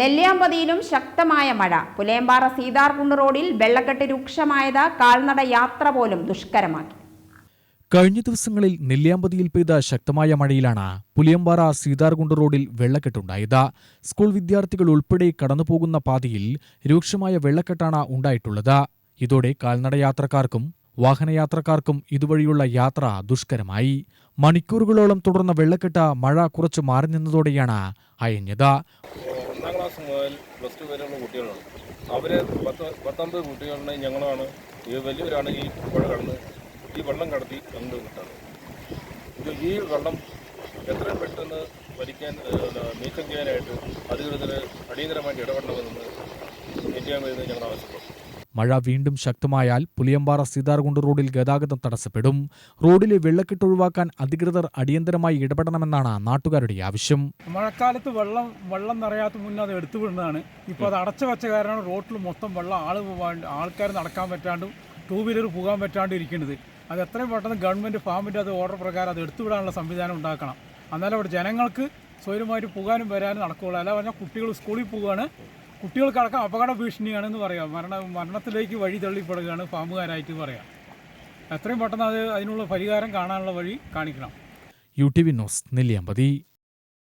നെല്ലിയാമ്പതിയിലും ശക്തമായ മഴ. പുലേമ്പാറ സീതാർകുണ്ട് റോഡിൽ വെള്ളക്കെട്ട് രൂക്ഷമായത് കാൽനട യാത്ര പോലും ദുഷ്കരമാക്കി. കഴിഞ്ഞ ദിവസങ്ങളിൽ നെല്ലിയാമ്പതിയിൽ പെയ്ത ശക്തമായ മഴയിലാണ് പുലിയമ്പാറ സീതാർകുണ്ട് റോഡിൽ വെള്ളക്കെട്ടുണ്ടായത്. സ്കൂൾ വിദ്യാർത്ഥികൾ ഉൾപ്പെടെ കടന്നുപോകുന്ന പാതയിൽ രൂക്ഷമായ വെള്ളക്കെട്ടാണ് ഉണ്ടായിട്ടുള്ളത്. ഇതോടെ കാൽനടയാത്രക്കാർക്കും വാഹനയാത്രക്കാർക്കും ഇതുവഴിയുള്ള യാത്ര ദുഷ്കരമായി. മണിക്കൂറുകളോളം തുടർന്ന വെള്ളക്കെട്ട് മഴ കുറച്ചു മാറി നിന്നതോടെയാണ് അയഞ്ഞത്. ക്ലാസ് മുതൽ പ്ലസ് ടു വരെയുള്ള കുട്ടികളാണ് അവർ പത്ത് പത്തൊമ്പത് കുട്ടികളിനെ ഞങ്ങളാണ്. ഈ വലിയവരാണ് ഈ പുഴ കടന്ന് ഈ വെള്ളം കടത്തി കണ്ടു വിട്ടാണ് ഈ വെള്ളം എത്രയും പെട്ടെന്ന് വലിക്കാൻ നീക്കം ചെയ്യാനായിട്ട് അധികൃതർ അടിയന്തരമായിട്ട് ഇടപെടണമെന്ന് നെല്ലിയാമെന്ന് ഞങ്ങൾ ആവശ്യപ്പെടും മഴ വീണ്ടും ശക്തമായാൽ പുലിയമ്പാറ സീതാർകുണ്ട് റോഡിൽ ഗതാഗതം തടസ്സപ്പെടും. റോഡിലെ വെള്ളക്കെട്ട് ഒഴിവാക്കാൻ അധികൃതർ അടിയന്തരമായി ഇടപെടണമെന്നാണ് നാട്ടുകാരുടെ ആവശ്യം. മഴക്കാലത്ത് വെള്ളം വെള്ളം നിറയാത്ത മുന്നേ അത് എടുത്തു വിടുന്നതാണ്. ഇപ്പോൾ അത് അടച്ചു വെച്ച കാരണം റോഡിൽ മൊത്തം വെള്ളം ആൾ ആൾക്കാർ നടക്കാൻ പറ്റാണ്ടും ടൂ വീലർ പോകാൻ പറ്റാണ്ടും ഇരിക്കുന്നത്. അത് എത്രയും പെട്ടെന്ന് ഗവൺമെന്റ് ഫാമിന്റെ അത് ഓർഡർ പ്രകാരം അത് എടുത്തു വിടാനുള്ള സംവിധാനം ഉണ്ടാക്കണം. എന്നാലും അവിടെ ജനങ്ങൾക്ക് സ്വയമായിട്ട് പോകാനും വരാനും നടക്കുകയുള്ളൂ അല്ല പറഞ്ഞാൽ കുട്ടികൾ സ്കൂളിൽ പോവുകയാണ് കുട്ടികൾക്കടക്കം അപകട ഭീഷണിയാണെന്ന് പറയാം. മരണ മരണത്തിലേക്ക് വഴി തള്ളിപ്പെടുകയാണ് ഫാമുകാരായിട്ട് പറയാം. എത്രയും പെട്ടെന്ന് അത് അതിനുള്ള പരിഹാരം കാണാനുള്ള വഴി കാണിക്കണം. U T V news Nelliyampathy.